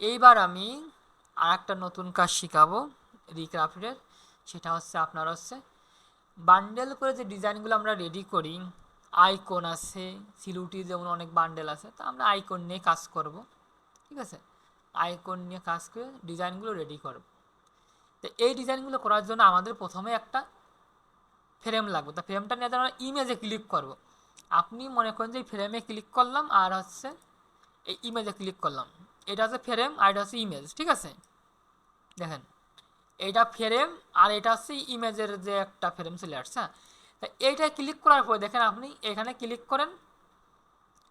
এইবার আমি আর একটা নতুন কাজ শিখাবো রিক্রাফটের, সেটা হচ্ছে আপনার হচ্ছে বান্ডেল করে যে ডিজাইনগুলো আমরা রেডি করি আইকন আছে, সিলুটি যেমন অনেক বান্ডেল আছে, তা আমরা আইকন নিয়ে কাজ করব, ঠিক আছে? আইকন নিয়ে কাজ করে ডিজাইনগুলো রেডি করব। তো এই ডিজাইনগুলো করার জন্য আমাদের প্রথমে একটা ফ্রেম লাগবে, তা ফ্রেমটা নিয়ে আমরা ইমেজে ক্লিক করব। আপনি মনে করেন যে ফ্রেমে ক্লিক করলাম, আর হচ্ছে এই ইমেজে ক্লিক করলাম। এটা হচ্ছে ফ্রেম আর এটা হচ্ছে ইমেজ ঠিক আছে? দেখেন, এটা ফ্রেম আর এটা হচ্ছে ইমেজের যে একটা ফ্রেম চলে আসছে হ্যাঁ? তা এইটা ক্লিক করার পরে দেখেন আপনি এখানে ক্লিক করেন,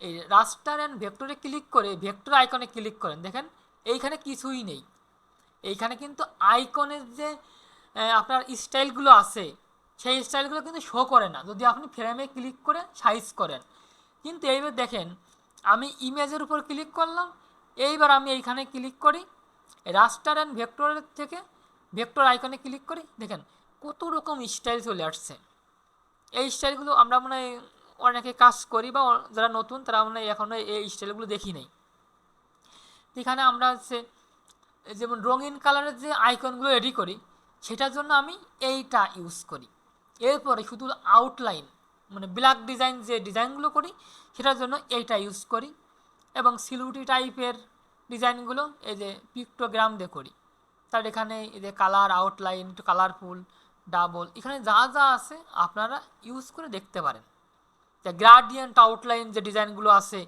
এই রাস্টার অ্যান্ড ভেক্টরে ক্লিক করে ভেক্টর আইকনে ক্লিক করেন, দেখেন, এইখানে কিছুই নেই। এইখানে কিন্তু আইকনের যে আপনার স্টাইলগুলো আছে, সেই স্টাইলগুলো কিন্তু শো করে না। যদি আপনি ফ্রেমে ক্লিক করে সাইজ করেন। কিন্তু এইবার দেখেন, আমি ইমেজের উপর ক্লিক করলাম এইবার আমি এইখানে ক্লিক করি রাস্টার অ্যান্ড ভেক্টরের থেকে ভেক্টর আইকনে ক্লিক করি, দেখেন কত রকম স্টাইল চলে আসছে। এই স্টাইলগুলো আমরা মনে হয় অনেকে কাজ করি বা যারা নতুন, তারা মনে হয় এখনও এই স্টাইলগুলো দেখি নাই। এখানে আমরা হচ্ছে যেমন রঙিন কালারের যে আইকনগুলো রেডি করি, সেটার জন্য আমি এইটা ইউজ করি। এরপরে শুধু আউটলাইন মানে ব্ল্যাক ডিজাইন যে ডিজাইনগুলো করি, সেটার জন্য এইটা ইউজ করি। এবং সিলুটি টাইপের ডিজাইনগুলো এই যে পিক্টোগ্রাম দিয়ে করি। তার এখানে এই যে কালার আউটলাইন, একটু কালারফুল, ডাবল, এখানে যা যা আছে আপনারা ইউজ করে দেখতে পারেন। যে গ্রাডিয়েন্ট আউটলাইন যে ডিজাইনগুলো আছে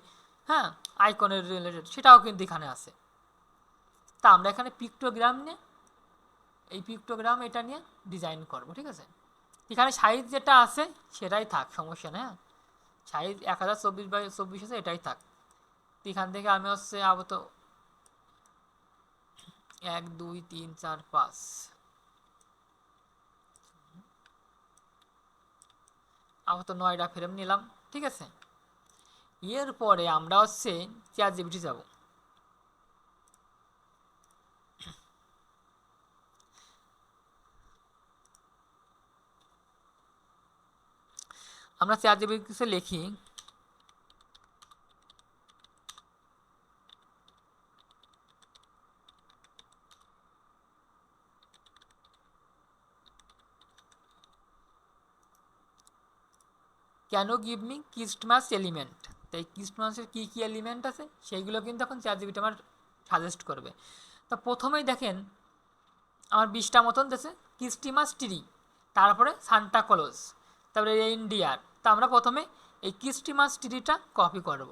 হ্যাঁ আইকনের রিলেটেড, সেটাও কিন্তু এখানে আছে। তা আমরা এখানে পিক্টোগ্রাম নিয়ে, এই পিক্টোগ্রাম এটা নিয়ে ডিজাইন করব, ঠিক আছে? এখানে সাইজ যেটা আছে সেটাই থাক, সমস্যা না হ্যাঁ? সাইজ এক হাজার চব্বিশ বাই চব্বিশ আছে, এটাই থাক। এখান থেকে আমি হচ্ছে আপাতত এক, দুই, তিন, চার, পাঁচ। আপাতত নয়টা ফ্রেম নিলাম, ঠিক আছে? এরপরে আমরা হচ্ছে চেয়ার জিবিটি যাব। আমরা চেয়ার জিবিটিতে লিখি কেন গিভ মি ক্রিস্টমাস এলিমেন্ট তাই ক্রিস্টমাসের কী কী এলিমেন্ট আছে, সেইগুলো কিন্তু এখন চার জিবিটা আমার সাজেস্ট করবে। তা প্রথমেই দেখেন, আমার বিশটা মতন দেশে ক্রিস্টিমাস ট্রি তারপরে সান্টা কলজ তারপরে রেইনডিয়ার তা আমরা প্রথমে এই ক্রিস্টিমাস ট্রিটা কপি করব।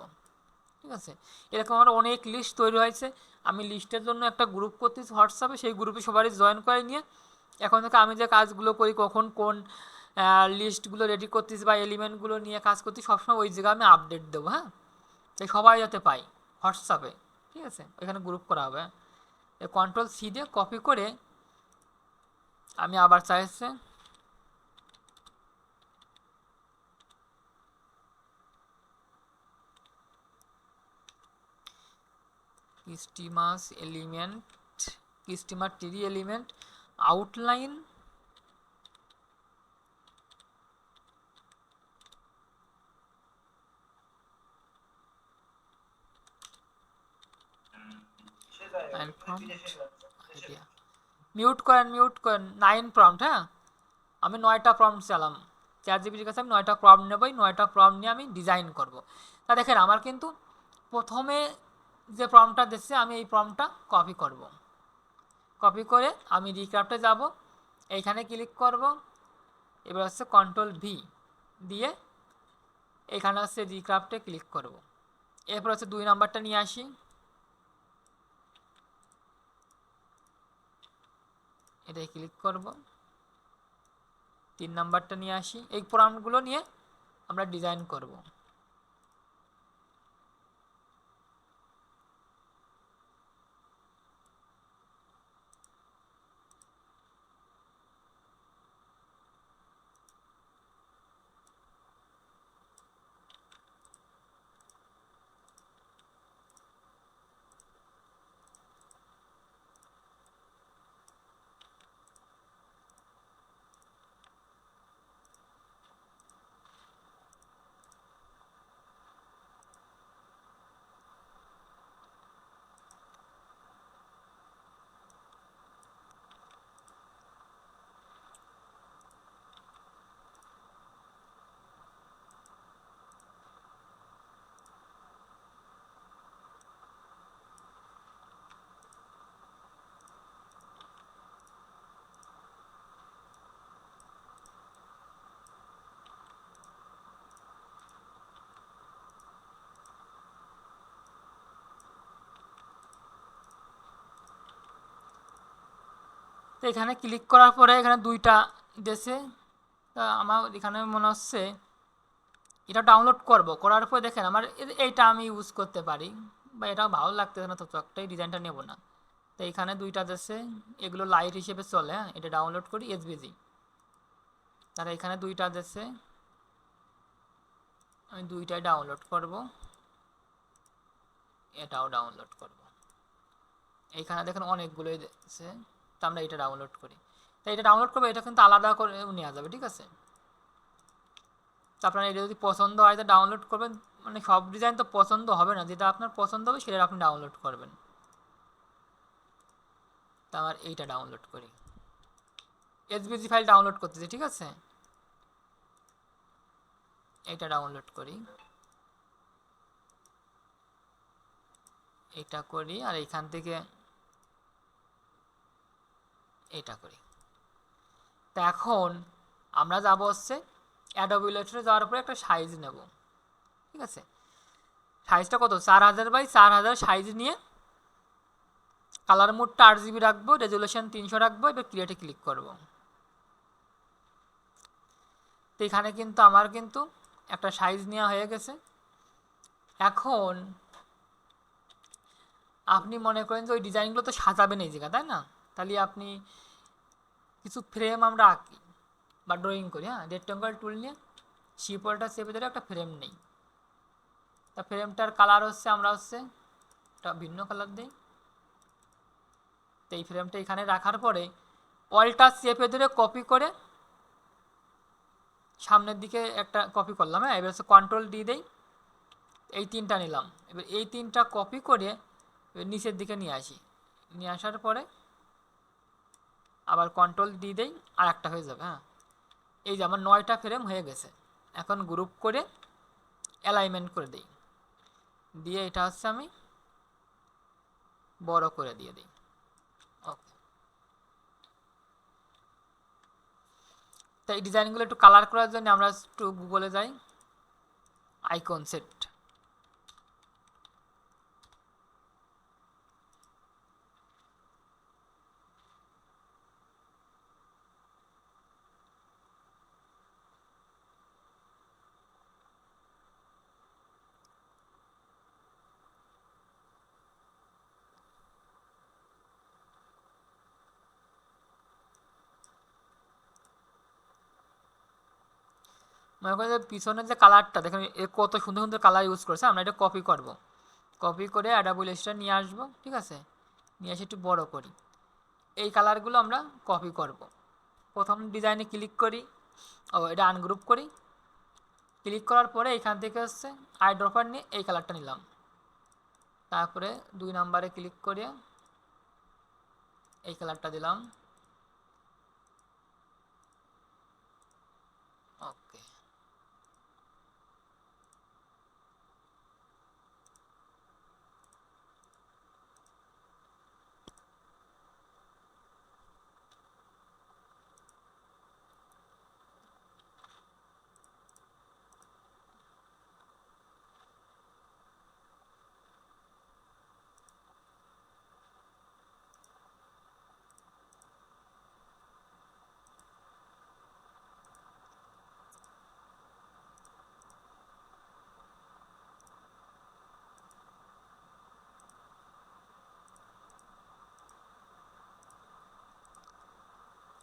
ঠিক আছে? এরকম আমার অনেক লিস্ট তৈরি হয়েছে। আমি লিস্টের জন্য একটা গ্রুপ করতেছি হোয়াটসঅ্যাপে সেই গ্রুপে সবারই জয়েন করে নিয়ে। এখন থেকে আমি যে কাজগুলো করি, কখন কোন লিস্টগুলো রেডি করতেছি বা এলিমেন্টগুলো নিয়ে কাজ করতে সবসময় ওই জায়গায় আমি আপডেট দেবো হ্যাঁ? তাই সবাই যাতে পাই হোয়াটসঅ্যাপে ঠিক আছে? এখানে গ্রুপ করা হবে কন্ট্রোল সি দিয়ে কপি করে আমি আবার চাইছে স্টিমাস এলিমেন্ট স্টিমার tree element outline and prompt? Idea mute করেন মিউট করেন। নাইন প্রম্পট হ্যাঁ? আমি নয়টা প্রম্পট চালাম। চার জিবির কাছে আমি নয়টা প্রম্পট নেবই নয়টা প্রম্পট নিয়ে আমি ডিজাইন করব। তা দেখেন আমার কিন্তু প্রথমে যে প্রম্পটটা দিচ্ছে আমি এই প্রম্পটটা কপি করব। কপি করে আমি রিক্রাফটে যাব। এইখানে ক্লিক করব। এবার হচ্ছে কন্ট্রোল ভি দিয়ে এখানে হচ্ছে রিক্রাফটে ক্লিক করব। এরপর হচ্ছে দুই নাম্বারটা নিয়ে আসি। এটাই ক্লিক করব। তিন নাম্বারটা নিয়ে আসি। এই প্রোগ্রামগুলো নিয়ে আমরা ডিজাইন করব। এখানে ক্লিক করার পরে এখানে দুইটা দেশে আমার এখানে মনে হচ্ছে এটা ডাউনলোড করব। করার পরে দেখেন আমার এইটা আমি ইউজ করতে পারি বা এটা ভালো লাগতেছে না, তো একটাই ডিজাইনটা নেব না। তো এখানে দুইটা দেশে এগুলো লাইট হিসেবে চলে হ্যাঁ এটা ডাউনলোড করি এসবিজি তারা এখানে দুইটা দেশে আমি দুইটাই ডাউনলোড করব, এটাও ডাউনলোড করব। এইখানে দেখেন অনেকগুলোই দেশে তো আমরা এটা ডাউনলোড করি। তো এটা ডাউনলোড করব, এটা কিন্তু আলাদা করে নেওয়া যাবে, ঠিক আছে? তো আপনার এটা যদি পছন্দ হয়, তো ডাউনলোড করবেন। মানে সব ডিজাইন তো পছন্দ হবে না, যেটা আপনার পছন্দ হবে, সেটা আপনি ডাউনলোড করবেন। তো আমার এইটা ডাউনলোড করি। এসবিজি ফাইল ডাউনলোড করতেছি, ঠিক আছে? এইটা ডাউনলোড করি। এটা করি, আর এইখান থেকে এটা করি। তো এখন আমরা যাব হচ্ছে অ্যাডোবি ইলাস্ট্রেটরে যাওয়ার পরে একটা সাইজ নেব। ঠিক আছে? সাইজটা কত? চার হাজার বাই চার হাজার সাইজ নিয়ে কালার মোডটা আট জিবি রাখব রেজুলেশন তিনশো রাখব, এবার ক্রিয়েটে ক্লিক করব। তো এখানে কিন্তু আমার কিন্তু একটা সাইজ নেওয়া হয়ে গেছে। এখন আপনি মনে করেন যে ওই ডিজাইনগুলো তো সাজাবেন এই জায়গা তাই না? তাহলে আপনি কিছু ফ্রেম আমরা আঁকি বা ড্রয়িং করি হ্যাঁ? রেক্টেঙ্গল টুল নিয়ে শিপলটা চেপে ধরে একটা ফ্রেম নেই। তা ফ্রেমটার কালার হচ্ছে, আমরা হচ্ছে একটা ভিন্ন কালার দিই। তো এই ফ্রেমটা এখানে রাখার পরে অলটা চেপে ধরে কপি করে সামনের দিকে একটা কপি করলাম হ্যাঁ? এবার হচ্ছে কন্ট্রোল ডি দেই। এই তিনটা নিলাম। এবার এই তিনটা কপি করে এবার নিচের দিকে নিয়ে আসি। নিয়ে আসার পরে আবার কন্ট্রোল দিয়ে দেই আর একটা হয়ে যাবে হ্যাঁ? এই যে আমার নয়টা ফ্রেম হয়ে গেছে, এখন গ্রুপ করে অ্যালাইনমেন্ট করে দিই। দিয়ে এটা হচ্ছে আমি বড় করে দিয়ে দিই। ওকে তো এই ডিজাইনগুলো একটু কালার করার জন্য আমরা একটু গুগলে যাই। আইকন সেট মনে করেন যে পিছনের যে কালারটা দেখেন এ কত সুন্দর সুন্দর কালার ইউজ করেছে, আমরা এটা কপি করব। কপি করে অ্যাডাবল এসটা নিয়ে আসব, ঠিক আছে? নিয়ে এসে একটু বড় করি। এই কালারগুলো আমরা কপি করব। প্রথম ডিজাইনে ক্লিক করি, ও, এটা আনগ্রুপ করি। ক্লিক করার পরে এখান থেকে হচ্ছে আই ড্রপার নিয়ে এই কালারটা নিলাম। তারপরে দুই নাম্বারে ক্লিক করে এই কালারটা দিলাম ওকে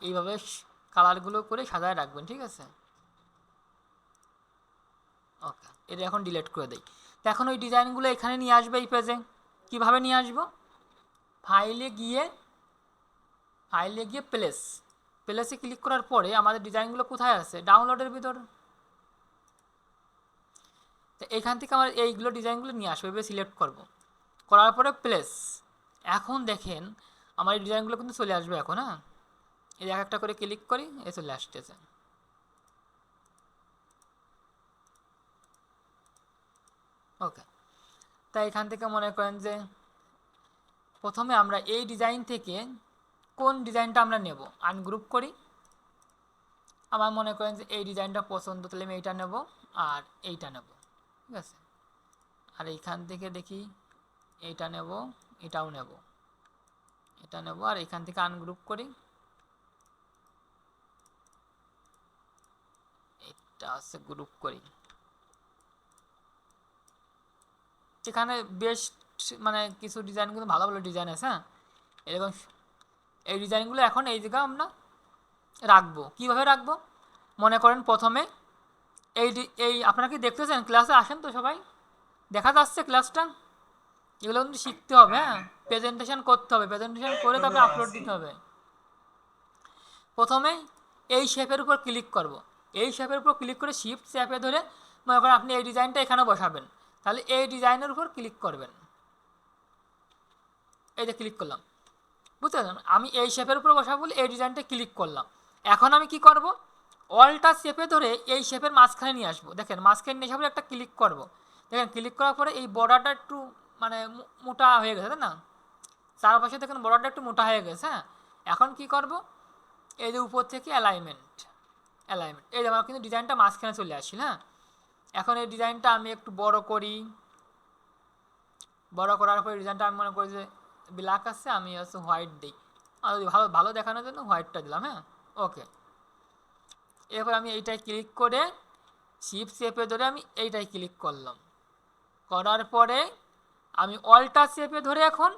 এইভাবে কালারগুলো করে সাজায় রাখবেন, ঠিক আছে? ওকে এটা এখন ডিলিট করে দেই। তো এখন ওই ডিজাইনগুলো এখানে নিয়ে আসবে এই পেজে কীভাবে নিয়ে আসব? ফাইলে গিয়ে ফাইলে গিয়ে প্লেস প্লেসে ক্লিক করার পরে আমাদের ডিজাইনগুলো কোথায় আছে? ডাউনলোডের ভিতর। তো এখান থেকে আমার এইগুলো ডিজাইনগুলো নিয়ে আসবে এবার সিলেক্ট করব। করার পরে প্লেস এখন দেখেন, আমার এই ডিজাইনগুলো কিন্তু চলে আসবে এখন হ্যাঁ? এই এক একটা করে ক্লিক করি এ চলে আসতেছে ওকে তাই এখান থেকে মনে করেন যে প্রথমে আমরা এই ডিজাইন থেকে কোন ডিজাইনটা আমরা নেব? আনগ্রুপ করি। আমার মনে করেন যে এই ডিজাইনটা পছন্দ, তাহলে আমি এইটা নেব আর এইটা নেব। ঠিক আছে? আর এইখান থেকে দেখি এইটা নেব, এটাও নেব। এটা নেব আর এখান থেকে আনগ্রুপ করি। এটা আছে গ্রুপ করি। এখানে বেশ মানে কিছু ডিজাইনগুলো ভালো ভালো ডিজাইন আছে হ্যাঁ? এরকম এই ডিজাইনগুলো এখন এই জায়গায় আমরা রাখব। কীভাবে রাখব? মনে করেন প্রথমে এই এই আপনারা কি দেখতেছেন? ক্লাসে আসেন তো সবাই। দেখা যাচ্ছে ক্লাসটা এগুলো কিন্তু শিখতে হবে হ্যাঁ? প্রেজেন্টেশন করতে হবে। প্রেজেন্টেশন করে তবে আপলোড দিতে হবে। প্রথমে এই শেপের উপর ক্লিক করব। এই শেপের উপর ক্লিক করে শিফট শেপে ধরে মনে করেন আপনি এই ডিজাইনটা এখানে বসাবেন। তাহলে এই ডিজাইনের উপর ক্লিক করবেন। এই যে ক্লিক করলাম। বুঝতে পারছেন আমি এই শেপের উপর বসাবো বলে এই ডিজাইনটা ক্লিক করলাম। এখন আমি কি করব? অলটা শেপে ধরে এই শেপের মাঝখানে নিয়ে আসব। দেখেন, মাঝখানে নিয়ে আসব একটা ক্লিক করব। দেখেন ক্লিক করার পরে এই বর্ডারটা একটু মানে মোটা হয়ে গেছে, তাই না? চারপাশে দেখেন বর্ডারটা একটু মোটা হয়ে গেছে হ্যাঁ? এখন কি করব? এই যে উপর থেকে অ্যালাইনমেন্ট অ্যালাইনমেন্ট এই আমার কিন্তু ডিজাইনটা মাঝখানে চলে আসছিল হ্যাঁ? এখন এই ডিজাইনটা আমি একটু বড় করি। বড় করার পরে ডিজাইনটা আমি মনে করি যে ব্ল্যাক আছে, আমি হচ্ছে হোয়াইট দিই। আর যদি ভালো ভালো দেখানোর জন্য হোয়াইটটা দিলাম হ্যাঁ? ওকে এরপর আমি এইটাই ক্লিক করে শিপ শেপে ধরে আমি এইটাই ক্লিক করলাম। করার পরে আমি অল্টা শেপে ধরে এখন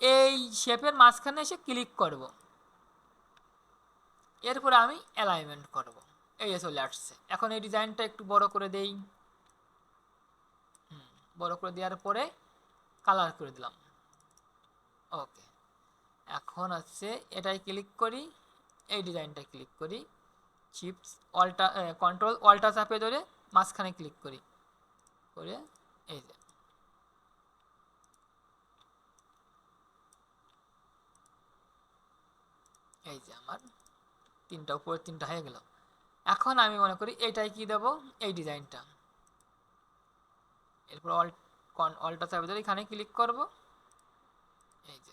এই শেপের মাঝখানে এসে ক্লিক করব। এরপরে আমি অ্যালাইনমেন্ট করব। এই যে চলে আসছে। এখন এই ডিজাইনটা একটু বড় করে দেই। বড় করে দেওয়ার পরে কালার করে দিলাম। ওকে এখন হচ্ছে এটাই ক্লিক করি, এই ডিজাইনটা ক্লিক করি চিপস অল্টা কন্ট্রোল অল্টা চাপে ধরে মাঝখানে ক্লিক করি। করে এই যে। এই যে আমার তিনটা উপরে তিনটা হয়ে গেল। এখন আমি মনে করি এইটাই কি দেবো? এই ডিজাইনটা। এরপর অল অলটা চাপে ধরে এখানে ক্লিক করব। এই যে।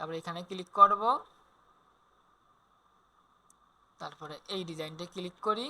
তারপরে এখানে ক্লিক করব। তারপরে এই ডিজাইনটা ক্লিক করি।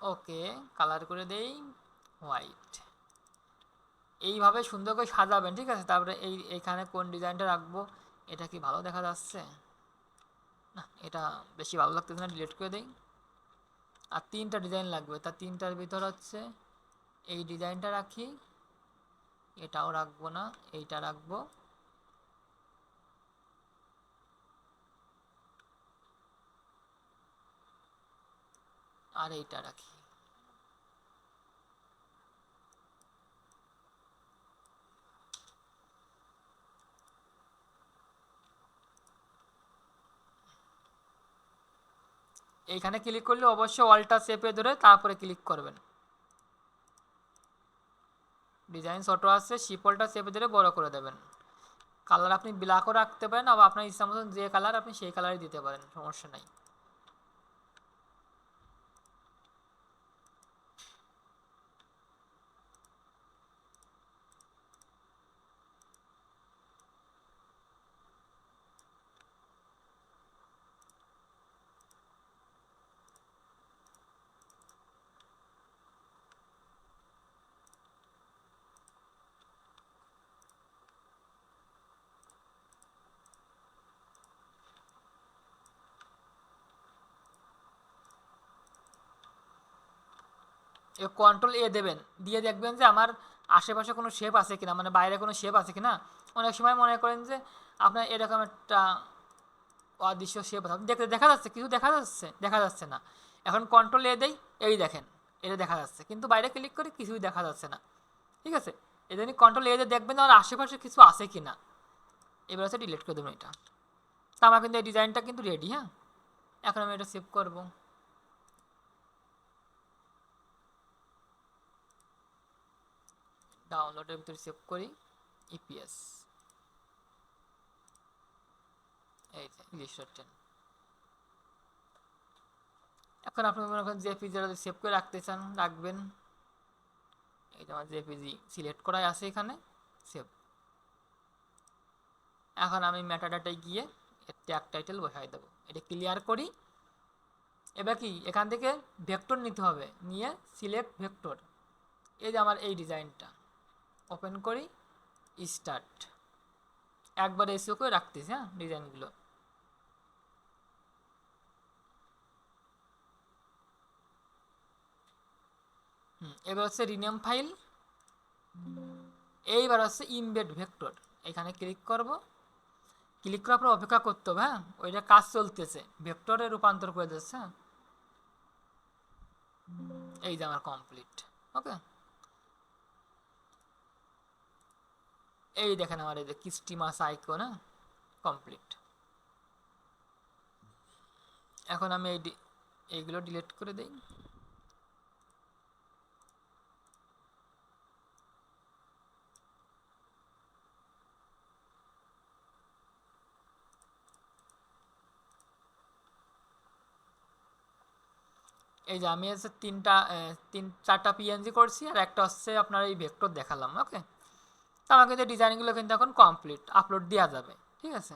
ওকে কালার করে দেই হোয়াইট এইভাবে সুন্দর করে সাজাবেন, ঠিক আছে? তারপরে এই এখানে কোন ডিজাইনটা রাখব, এটা কি ভালো দেখা যাচ্ছে? না, এটা বেশি ভালো লাগতেছে না ডিলিট করে দেই। আর তিনটা ডিজাইন লাগবে তার তিনটার ভিতর হচ্ছে এই ডিজাইনটা রাখি, এটাও রাখব না, এইটা রাখব। আর এইটা রাখি। এইখানে ক্লিক করলে অবশ্যই অলটা চেপে ধরে তারপরে ক্লিক করবেন। ডিজাইন ছোটো আছে শিপলটা চেপে ধরে বড় করে দেবেন। কালার আপনি ব্ল্যাকও রাখতে পারেন, আবার আপনার ইচ্ছা মতন যে কালার আপনি সেই কালারই দিতে পারেন, সমস্যা নাই। কন্ট্রোল এ দেবেন। দিয়ে দেখবেন যে আমার আশেপাশে কোনো শেপ আছে কিনা মানে বাইরে কোনো শেপ আছে কিনা। অনেক সময় মনে করেন যে আপনার এরকম একটা অদৃশ্য শেপ দেখতে দেখা যাচ্ছে, কিছু দেখা যাচ্ছে দেখা যাচ্ছে না। এখন কন্ট্রোল এ দেই, এই দেখেন, এটা দেখা যাচ্ছে। কিন্তু বাইরে ক্লিক করে কিছুই দেখা যাচ্ছে না। ঠিক আছে? এই কন্ট্রোল এ দেখবেন আমার আশেপাশে কিছু আছে কিনা। এবার হচ্ছে ডিলিট করে দেবেন এটা। তা আমার কিন্তু এই ডিজাইনটা কিন্তু রেডি হ্যাঁ? এখন আমি এটা সেভ করব। ডাউনলোডের ভিতরে সেভ করি ইপিএস এই ইলিশন টেন এখন আপনি মনে করেন জেপিজি সেভ করে রাখতে চান, রাখবেন। এই আমার জেপিজি সিলেক্ট করাই আছে এখানে সেভ এখন আমি মেটাডাটায় গিয়ে ট্যাগ টাইটেল বসাই দেবো। এটা ক্লিয়ার করি। এবার কি, এখান থেকে ভেক্টর নিতে হবে। নিয়ে সিলেক্ট ভেক্টর এই যে আমার এই ডিজাইনটা ওপেন করি স্টার্ট একবার এসিও করে রাখতেছি হ্যাঁ ডিজাইনগুলো। হুম, এবার হচ্ছে রিনেম ফাইল এইবার হচ্ছে ইমবেড ভেক্টর এখানে ক্লিক করব। ক্লিক করার পর অপেক্ষা করতে হবে হ্যাঁ ওইটা কাজ চলতেছে। ভেক্টরে রূপান্তর করে দিচ্ছে হ্যাঁ। এই যে আমার কমপ্লিট ওকে এই দেখেন আমার এই যে কিস্টিমাস হ্যাঁ কমপ্লিট। এখন আমি এই এইগুলো ডিলিট করে দিই। এই যে আমি হচ্ছে তিনটা তিন, চারটা পিএনজি করছি, আর একটা হচ্ছে আপনার এই ভেক্টর দেখালাম ওকে তো আমাকে যে ডিজাইনগুলো কিন্তু এখন কমপ্লিট আপলোড দেওয়া যাবে ঠিক আছে?